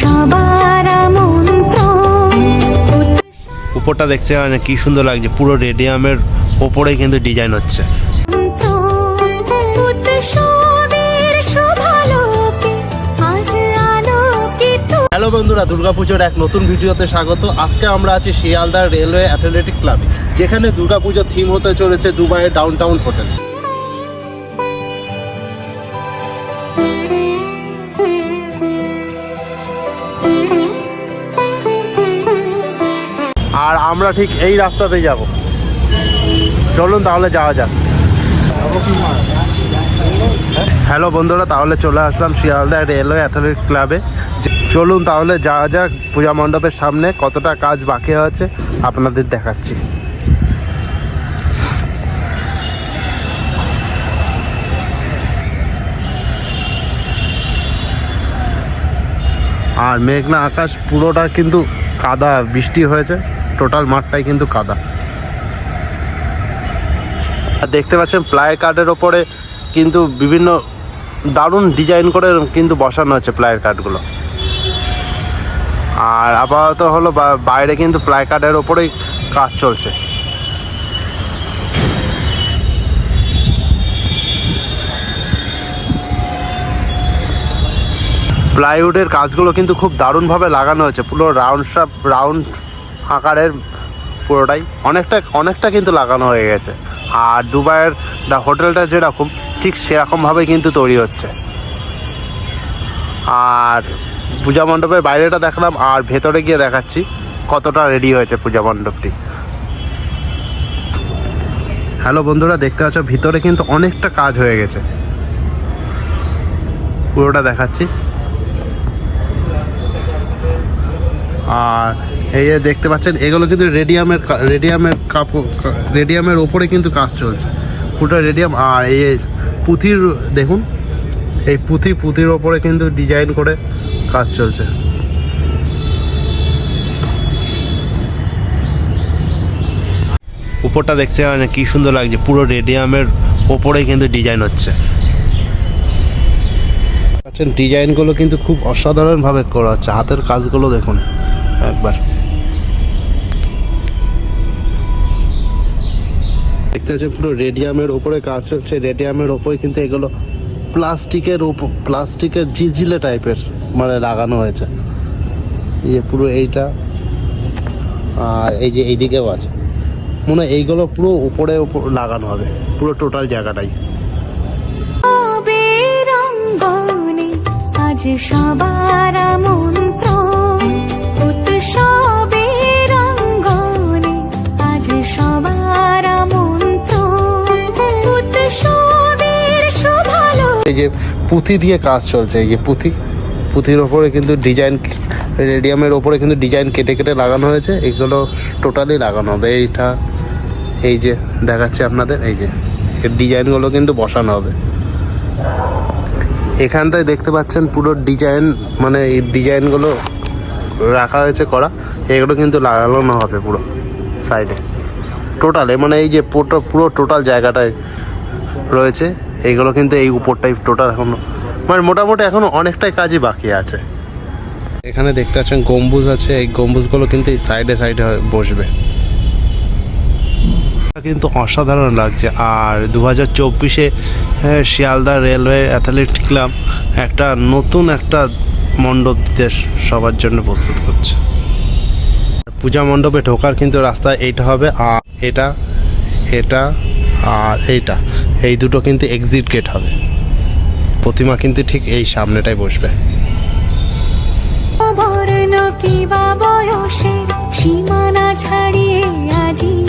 সবার উপরটা দেখছে মানে কি সুন্দর লাগছে পুরো রেডিয়ামের ওপরে কিন্তু ডিজাইন হচ্ছে। হ্যালো বন্ধুরা দুর্গাপুজোর এক নতুন ভিডিওতে স্বাগত। আজকে আমরা আছি শিয়ালদা রেলওয়ে অ্যাথলেটিক ক্লাবে যেখানে দুর্গাপুজোর থিম হতে চলেছে দুবাইয়ের ডাউন টাউন হোটেল আমরা ঠিক এই রাস্তাতেই যাব। চলুন তাহলে যাওয়া যাক। হ্যালো বন্ধুরা, তাহলে চলে আসলাম শিয়ালদা রেলওয়ে অ্যাথলেটিক ক্লাবে। চলুন তাহলে যাওয়া যাক পূজা মণ্ডপের সামনে, কতটা কাজ বাকি আছে আপনাদের দেখাচ্ছি। আর মেঘনা আকাশ পুরোটা কিন্তু কাদা, বৃষ্টি হয়েছে। টোটাল মাঠটাই কিন্তু কাদা। আর দেখতে পাচ্ছেন প্লাই কার্ডের ওপরে কিন্তু বিভিন্ন দারুণ ডিজাইন করে কিন্তু বসানো হচ্ছে প্লাইয়ের কার্ডগুলো। আর আপাতত হলো বাইরে কিন্তু প্লাই কার্ডের ওপরেই কাজ চলছে। প্লাইউডের কাজগুলো কিন্তু খুব দারুণভাবে লাগানো হয়েছে। পুরো রাউন্ড রাউন্ড আকারের পুরোটাই অনেকটা অনেকটা কিন্তু লাগানো হয়ে গেছে। আর দুবাইয়ের হোটেলটা যেরকম, ঠিক সেরকমভাবেই কিন্তু তৈরি হচ্ছে। আর পূজা মণ্ডপের বাইরেটা দেখলাম, আর ভেতরে গিয়ে দেখাচ্ছি কতটা রেডি হয়েছে পূজা মণ্ডপটি। হ্যালো বন্ধুরা, দেখতে পাচ্ছ, ভিতরে কিন্তু অনেকটা কাজ হয়ে গেছে। পুরোটা দেখাচ্ছি। আর এই যে দেখতে পাচ্ছেন এগুলো কিন্তু রেডিয়ামের রেডিয়ামের কাপড় রেডিয়ামের ওপরে কিন্তু কাজ চলছে। পুরো রেডিয়াম আর এই পুঁথির দেখুন এই পুঁথি পুঁথির ওপরে কিন্তু ডিজাইন করে কাজ চলছে। উপরটা দেখছে মানে কি সুন্দর লাগছে পুরো রেডিয়ামের ওপরে কিন্তু ডিজাইন হচ্ছে। ডিজাইনগুলো কিন্তু খুব অসাধারণভাবে করা হচ্ছে হাতের কাজগুলো দেখুন। একবার। দেখতে পাচ্ছেন পুরো রেডিয়ামের ওপরে কাজ চলছে রেডিয়ামের ওপরে কিন্তু এগুলো প্লাস্টিকের ওপর প্লাস্টিকের জিলজিলে টাইপের মানে লাগানো হয়েছে। এই যে পুরো এইটা আর এই যে এইদিকেও আছে। মনে হয় এইগুলো পুরো উপরে উপর লাগানো হবে। পুরো টোটাল জায়গাটাই। আজ সবার মন্ত্র পুঁথি দিয়ে কাজ চলছে। এই যে পুঁথি পুঁথির ওপরে কিন্তু ডিজাইন রেডিয়ামের ওপরে কিন্তু ডিজাইন কেটে কেটে লাগানো হয়েছে। এগুলো টোটালি লাগানো হবে। এইটা, এই যে দেখাচ্ছে আপনাদের, এই যে এর ডিজাইনগুলো কিন্তু বসানো হবে। এখানটায় দেখতে পাচ্ছেন পুরো ডিজাইন মানে এই ডিজাইনগুলো রাখা হয়েছে করা। এগুলো কিন্তু লাগানো হবে পুরো সাইডে টোটালে মানে এই যে পুরো টোটাল জায়গাটায় রয়েছে। এইগুলো কিন্তু এই উপরটাই টোটাল এখনও। মানে মোটামুটি এখনও অনেকটাই কাজই বাকি আছে। এখানে দেখতে পাচ্ছেন গম্বুজ আছে, এই গম্বুজগুলো কিন্তু এই সাইডে সাইডে বসবে। কিন্তু অসাধারণ লাগছে। আর দু হাজার চব্বিশে শিয়ালদা রেলওয়ে অ্যাথলেটিক ক্লাব একটা নতুন একটা মণ্ডপ দিতে সবার জন্য প্রস্তুত করছে। পূজা মণ্ডপে ঢোকার কিন্তু রাস্তা এইটা হবে, আর এটা এটা, আর এইটা। এই দুটো কিন্তু এক্সিট গেট হবে। প্রতিমা কিন্তু ঠিক এই সামনেটাই বসবে। সীমানা ছাড়িয়ে আজি?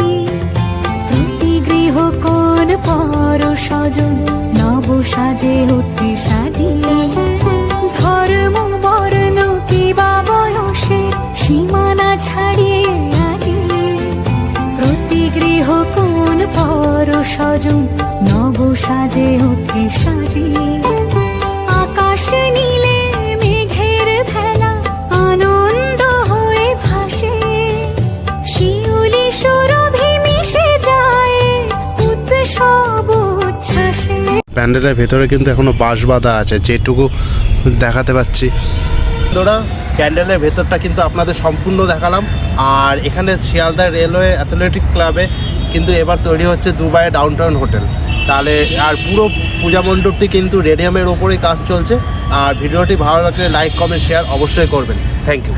প্রতি গৃহ কোন পর সজন নব সাজে উঠে সাজিয়ে স্বজন নব সাজে উঠে সাজিয়ে আকাশ নীলে মেঘের ভেলা আনন্দ হয়ে ভাসে শিউলি সুরভি মিশে যায় উৎসব উচ্ছ্বাসে। উচ্ছ্বাসে। প্যান্ডেলের ভেতরে কিন্তু এখনও বাঁশ বাঁধা আছে যেটুকু দেখাতে পাচ্ছি তোরা প্যান্ডেলের ভেতরটা কিন্তু আপনাদের সম্পূর্ণ দেখালাম আর এখানে শিয়ালদা রেলওয়ে অ্যাথলেটিক ক্লাবে কিন্তু এবার তৈরি হচ্ছে দুবাই ডাউন টাউন হোটেল। তাহলে আর পুরো পূজা মণ্ডপটি কিন্তু রেডিয়ামের ওপরেই কাজ চলছে। আর ভিডিওটি ভালো লাগলে লাইক, কমেন্ট, শেয়ার অবশ্যই করবেন। Thank you